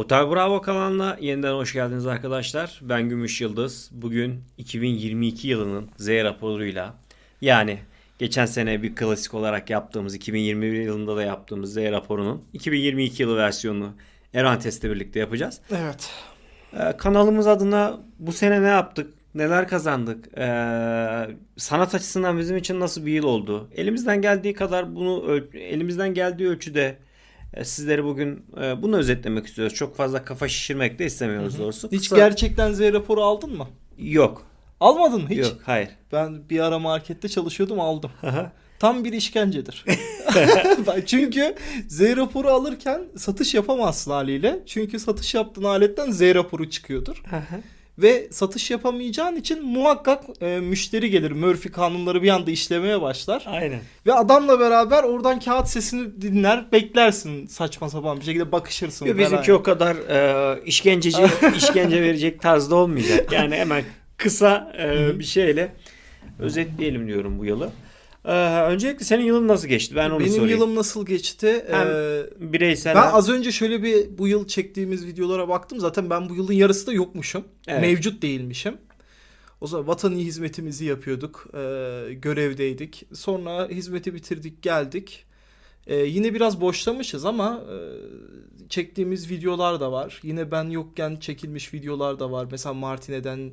Otel Bravo kanalına yeniden hoş geldiniz arkadaşlar. Ben Gümüş Yıldız. Bugün 2022 yılının Z raporuyla yani geçen sene bir klasik olarak yaptığımız 2021 yılında da yaptığımız Z raporunun 2022 yılı versiyonunu Erantes'le birlikte yapacağız. Evet. Ee, kanalımız adına bu sene ne yaptık? Neler kazandık? Ee, sanat açısından bizim için nasıl bir yıl oldu? Elimizden geldiği kadar bunu elimizden geldiği ölçüde sizleri bugün e, bunu özetlemek istiyoruz. Çok fazla kafa şişirmek de istemiyoruz doğrusu. Hiç Kısa- gerçekten Z raporu aldın mı? yok. Almadın mı hiç? Yok, hayır. Ben bir ara markette çalışıyordum aldım. Aha. Tam bir işkencedir. Çünkü Z raporu alırken satış yapamazsın haliyle. Çünkü satış yaptığın aletten Z raporu çıkıyordur. Ve satış yapamayacağın için muhakkak e, müşteri gelir. Murphy kanunları bir anda işlemeye başlar. Aynen. Ve adamla beraber oradan kağıt sesini dinler, beklersin saçma sapan bir şekilde bakışırsın. Yo, falan. bizimki o kadar e, işkenceci, işkence verecek tarzda olmayacak. Yani hemen kısa e, bir şeyle özetleyelim diyorum bu yılı. E, öncelikle senin yılın nasıl geçti? Ben onu Benim sorayım. yılım nasıl geçti? Hem Ee, bireysel Ben hem- az önce şöyle bir bu yıl çektiğimiz videolara baktım. Zaten ben bu yılın yarısı da yokmuşum. Evet. Mevcut değilmişim. O zaman vatani hizmetimizi yapıyorduk. Ee, görevdeydik. Sonra hizmeti bitirdik geldik. Ee, yine biraz boşlamışız ama e, çektiğimiz videolar da var. Yine ben yokken çekilmiş videolar da var. Mesela Martine'den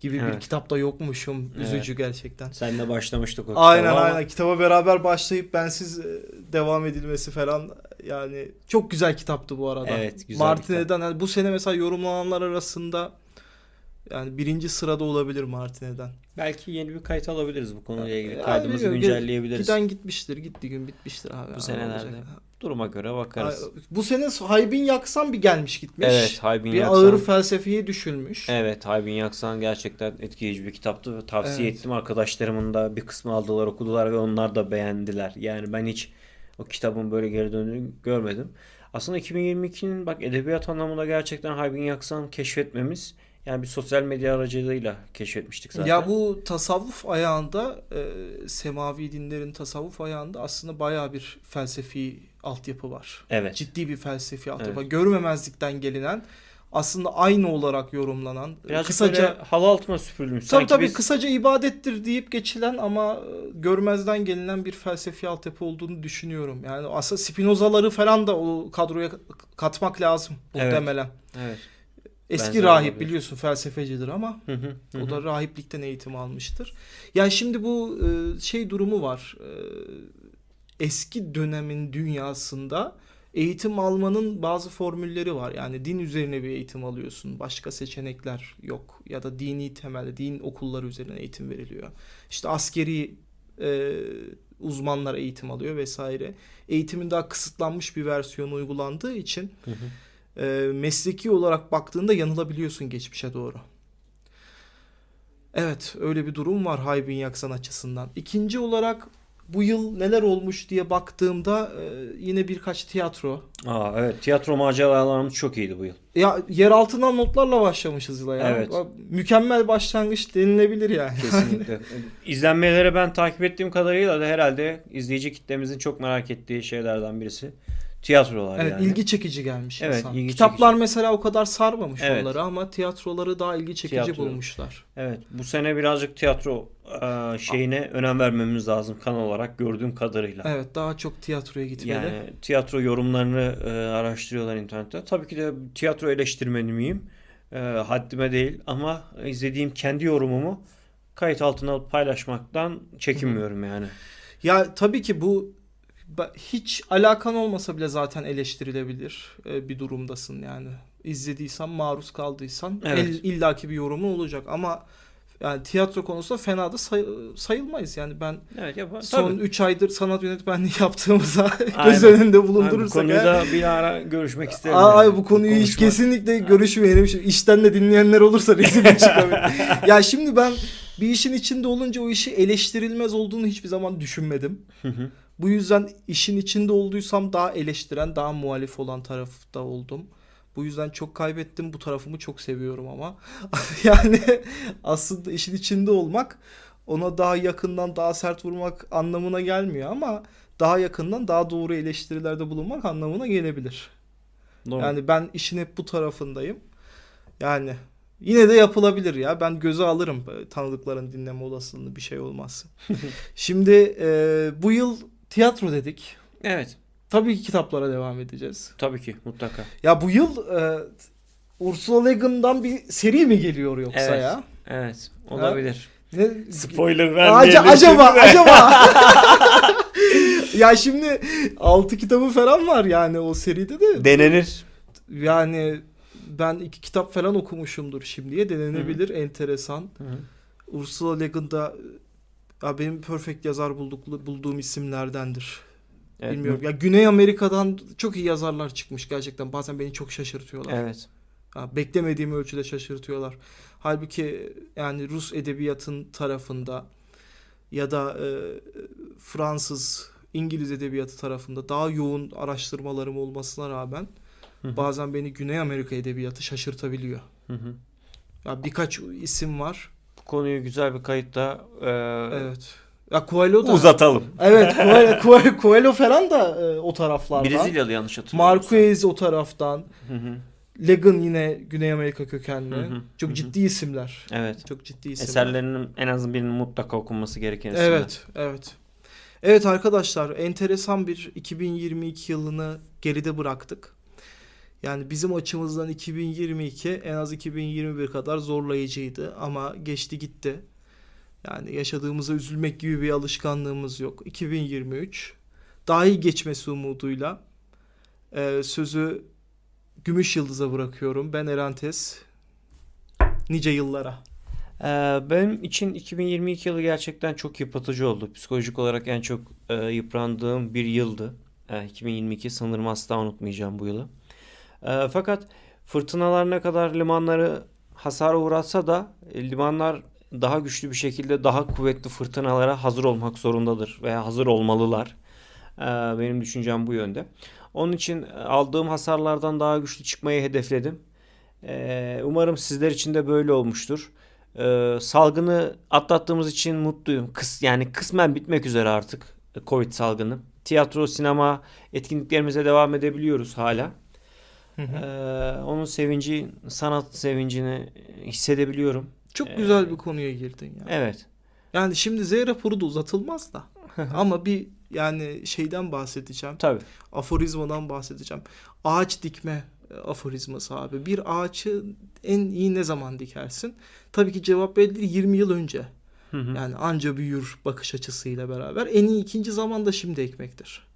gibi bir Evet. kitapta yokmuşum. Evet. Üzücü gerçekten. Senle başlamıştık o Aynen kitaba ama- aynen kitaba beraber başlayıp bensiz e, devam edilmesi falan yani çok güzel kitaptı bu arada. Evet, güzel bir Martine'den yani bu sene mesela yorumlananlar arasında yani birinci sırada olabilir Martine'den. Belki yeni bir kayıt alabiliriz bu konuyla ilgili. Yani Kaydımızı bilmiyorum, güncelleyebiliriz. Giden gitmiştir, gitti gün bitmiştir abi. Bu senelerde. Olacak. Duruma göre bakarız. Bu sene Haybin Yaksan bir gelmiş gitmiş. Evet, Haybin bir Yaksan. ağır felsefeye düşülmüş. Evet, Haybin Yaksan gerçekten etkileyici bir kitaptı. ve Tavsiye Evet. ettim. Arkadaşlarımın da bir kısmı aldılar, okudular ve onlar da beğendiler. Yani ben hiç o kitabın böyle geri döndüğünü görmedim. Aslında 2022'nin bak edebiyat anlamında gerçekten Haybin Yaksan keşfetmemiz yani bir sosyal medya aracılığıyla keşfetmiştik zaten. Ya bu tasavvuf ayağında e, semavi dinlerin tasavvuf ayağında aslında bayağı bir felsefi altyapı var. Evet. Ciddi bir felsefi altyapı. Evet. Görmemezlikten gelinen aslında aynı olarak yorumlanan Birazcık kısaca halı altına süpürülmüş. tabii Sanki tabii biz- kısaca ibadettir deyip geçilen ama e, görmezden gelinen bir felsefi altyapı olduğunu düşünüyorum. Yani aslında Spinozaları falan da o kadroya katmak lazım Evet. muhtemelen. Evet. Eski Benzer rahip olabilir. biliyorsun felsefecidir ama Hı hı, hı o da rahiplikten eğitim almıştır. Yani şimdi bu e, şey durumu var. E, eski dönemin dünyasında eğitim almanın bazı formülleri var. Yani din üzerine bir eğitim alıyorsun. Başka seçenekler yok. Ya da dini temelde din okulları üzerine eğitim veriliyor. İşte askeri e, uzmanlar eğitim alıyor vesaire. Eğitimin daha kısıtlanmış bir versiyonu uygulandığı için Hı hı. E, mesleki olarak baktığında yanılabiliyorsun geçmişe doğru. Evet öyle bir durum var Haybin Yaksan açısından. İkinci olarak bu yıl neler olmuş diye baktığımda e, yine birkaç tiyatro. Aa, evet tiyatro maceralarımız çok iyiydi bu yıl. Ya yer altından notlarla başlamışız yıla ya. Evet. Mükemmel başlangıç denilebilir yani. Kesinlikle. İzlenmeleri ben takip ettiğim kadarıyla da herhalde izleyici kitlemizin çok merak ettiği şeylerden birisi tiyatrolar Evet yani. ilgi çekici gelmiş Evet, insan. ilgi Kitaplar çekici. mesela o kadar sarmamış Evet. onları ama tiyatroları daha ilgi çekici Tiyatro. bulmuşlar. Evet, bu sene birazcık tiyatro e, şeyine önem vermemiz lazım kanal olarak gördüğüm kadarıyla. Evet daha çok tiyatroya gitmeli. Yani tiyatro yorumlarını e, araştırıyorlar internette. Tabii ki de tiyatro eleştirmeni miyim? E, haddime değil ama izlediğim kendi yorumumu kayıt altına alıp paylaşmaktan çekinmiyorum yani. Ya tabii ki bu hiç alakan olmasa bile zaten eleştirilebilir e, bir durumdasın yani. İzlediysen, maruz kaldıysan Evet. illaki bir yorumu olacak ama yani tiyatro konusunda fena da say- sayılmayız. Yani ben Evet, yap son tabii. 3 aydır sanat yönetmenliği yaptığımıza Aynen. göz önünde bu bulundurursak konuyu eğer- da bir ara görüşmek isterim. Ay yani. bu konuyu hiç konuşmak- kesinlikle görüşmeyelim. Şimdi İşten de dinleyenler olursa rezil çıkabilir. ya şimdi ben bir işin içinde olunca o işi eleştirilmez olduğunu hiçbir zaman düşünmedim. Hı hı. Bu yüzden işin içinde olduysam daha eleştiren, daha muhalif olan tarafta oldum. Bu yüzden çok kaybettim. Bu tarafımı çok seviyorum ama. yani aslında işin içinde olmak ona daha yakından daha sert vurmak anlamına gelmiyor ama daha yakından daha doğru eleştirilerde bulunmak anlamına gelebilir. Doğru. Yani ben işin hep bu tarafındayım. Yani yine de yapılabilir ya. Ben göze alırım tanıdıkların dinleme olasılığını bir şey olmaz. Şimdi e, bu yıl tiyatro dedik. Evet. Tabii ki kitaplara devam edeceğiz. Tabii ki mutlaka. Ya bu yıl e, Ursula Le Guin'dan bir seri mi geliyor yoksa Evet. ya? Evet. Olabilir. Ne? Spoiler vermeyelim. acaba acaba. ya şimdi 6 kitabı falan var yani o seride de. Denenir. Yani ben iki kitap falan okumuşumdur şimdiye denenebilir enteresan. Ursula Le Guin da ya benim perfect yazar bulduk, bulduğum isimlerdendir. Evet. Bilmiyorum. Ya Güney Amerika'dan çok iyi yazarlar çıkmış gerçekten. Bazen beni çok şaşırtıyorlar. Evet. Ya beklemediğim ölçüde şaşırtıyorlar. Halbuki yani Rus edebiyatın tarafında ya da e, Fransız, İngiliz edebiyatı tarafında daha yoğun araştırmalarım olmasına rağmen Hı hı. bazen beni Güney Amerika edebiyatı şaşırtabiliyor. Hı hı. Ya birkaç isim var. Konuyu güzel bir kayıtta e, Evet. Ya Coelho da uzatalım. Evet, Coelho, Coelho, Coelho falan da e, o taraflardan. Brezilyalı yanlış hatırlamıyorsam. Marquez o taraftan. Hı hı. Legan yine Güney Amerika kökenli. Hı hı, Çok hı. ciddi isimler. Evet. Çok ciddi isimler. Eserlerinin en az birinin mutlaka okunması gereken isimler. Evet, evet. Evet arkadaşlar, enteresan bir 2022 yılını geride bıraktık. Yani bizim açımızdan 2022 en az 2021 kadar zorlayıcıydı ama geçti gitti. Yani yaşadığımıza üzülmek gibi bir alışkanlığımız yok. 2023 daha iyi geçmesi umuduyla e, sözü Gümüş Yıldız'a bırakıyorum. Ben Erantes. Nice yıllara. Ee, benim için 2022 yılı gerçekten çok yıpratıcı oldu. Psikolojik olarak en çok e, yıprandığım bir yıldı. E, 2022 sanırım asla unutmayacağım bu yılı. E, fakat fırtınalar ne kadar limanları hasara uğratsa da e, limanlar daha güçlü bir şekilde daha kuvvetli fırtınalara hazır olmak zorundadır veya hazır olmalılar. E, benim düşüncem bu yönde. Onun için e, aldığım hasarlardan daha güçlü çıkmayı hedefledim. E, umarım sizler için de böyle olmuştur. Ee, salgını atlattığımız için mutluyum. Kıs, yani kısmen bitmek üzere artık e, Covid salgını. Tiyatro, sinema etkinliklerimize devam edebiliyoruz hala. Hı hı. Ee, onun sevinci, sanat sevincini hissedebiliyorum. Çok Ee, güzel bir konuya girdin ya. Evet. Yani şimdi Z raporu da uzatılmaz da. Ama bir yani şeyden bahsedeceğim. Tabii. Aforizmadan bahsedeceğim. Ağaç dikme e, aforizması abi. Bir ağaçı en iyi ne zaman dikersin? Tabii ki cevap belli 20 yıl önce. Hı hı. Yani anca büyür bakış açısıyla beraber. En iyi ikinci zaman da şimdi ekmektir.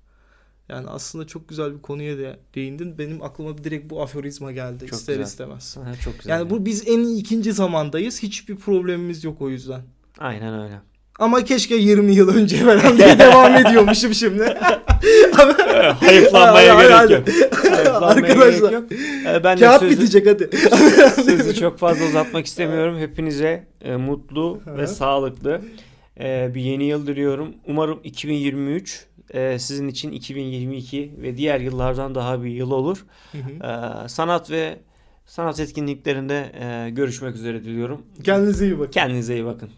Yani aslında çok güzel bir konuya da değindin. Benim aklıma direkt bu aforizma geldi Çok ister güzel. istemez. Ha, çok güzel. Yani bu biz en iyi ikinci zamandayız. Hiçbir problemimiz yok o yüzden. Aynen öyle. Ama keşke 20 yıl önce falan diye devam ediyormuşum şimdi. Hayıflanmaya gerek yok. Arkadaşlar, yok. Ben Kağıt sözü, bitecek hadi. sözü çok fazla uzatmak istemiyorum. Hepinize e, mutlu ve sağlıklı e, bir yeni yıl diliyorum. Umarım 2023 e, sizin için 2022 ve diğer yıllardan daha bir yıl olur. Hı hı. E, sanat ve sanat etkinliklerinde e, görüşmek üzere diliyorum. Kendinize iyi bakın. Kendinize iyi bakın.